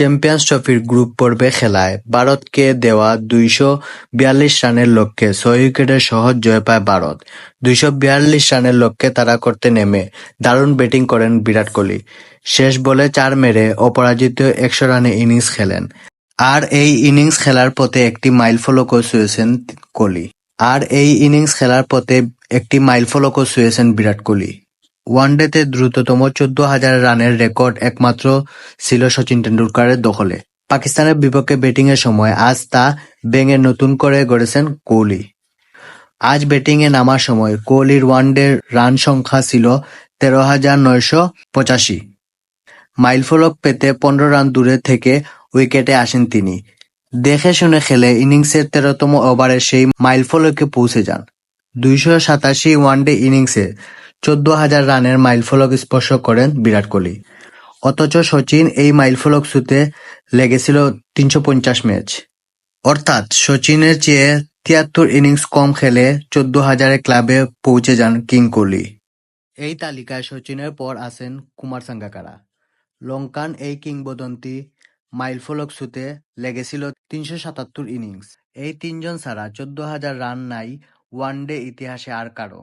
Champions ট্রফির group পর্বে খেলায় ভারতকে দেওয়া দুইশো বিয়াল্লিশ রানের লক্ষ্যে ছয় উইকেটের সহজ জয় পায় ভারত। দুইশো বিয়াল্লিশ রানের লক্ষ্যে তাড়া করতে নেমে দারুণ ব্যাটিং করেন বিরাট কোহলি। শেষ বলে চার মেরে অপরাজিত একশো রানের ইনিংস খেলেন। আর এই ইনিংস খেলার পথে একটি মাইলফলকও ছুঁয়েছেন কোহলি। আর এই ইনিংস খেলার পথে একটি মাইলফলকও ছুঁয়েছেন বিরাট কোহলি। ওয়ানডেতে দ্রুততম চৌদ্দ হাজার রানের রেকর্ড একমাত্র ছিল সচিন টেন্ডুলকারের দখলে। পাকিস্তানের বিপক্ষে ব্যাটিংয়ের সময় আজ তা ভেঙে নতুন করে গড়েছেন কোহলি। আজ ব্যাটিংয়ে নামার সময় কোহলির ওয়ানডে রান সংখ্যা ছিল তেরো হাজার নয়শো পঁচাশি। মাইলফলক পেতে পনেরো রান দূরে থেকে উইকেটে আসেন তিনি। দেখে শুনে খেলে ইনিংসের তেরোতম ওভারে সেই মাইলফলকে পৌঁছে যান। দুইশো সাতাশি ওয়ানডে ইনিংসে চৌদ্দ হাজার রানের মাইলফলক স্পর্শ করেন বিরাট কোহলি। অথচ সচিন এই মাইলফলক ছুঁতে লেগেছিল তিনশো পঞ্চাশ ম্যাচ। অর্থাৎ সচিনের চেয়ে তিয়াত্তর ইনিংস কম খেলে চোদ্দ হাজারের ক্লাবে পৌঁছে যান কিং কোহলি। এই তালিকায় সচিনের পর আছেন কুমার সাঙ্গাকারা। লঙ্কান এই কিংবদন্তি মাইলফলক ছুঁতে লেগেছিল তিনশো সাতাত্তর ইনিংস। এই তিনজন ছাড়া চৌদ্দ হাজার রান নাই ওয়ানডে ইতিহাসে আর কারও।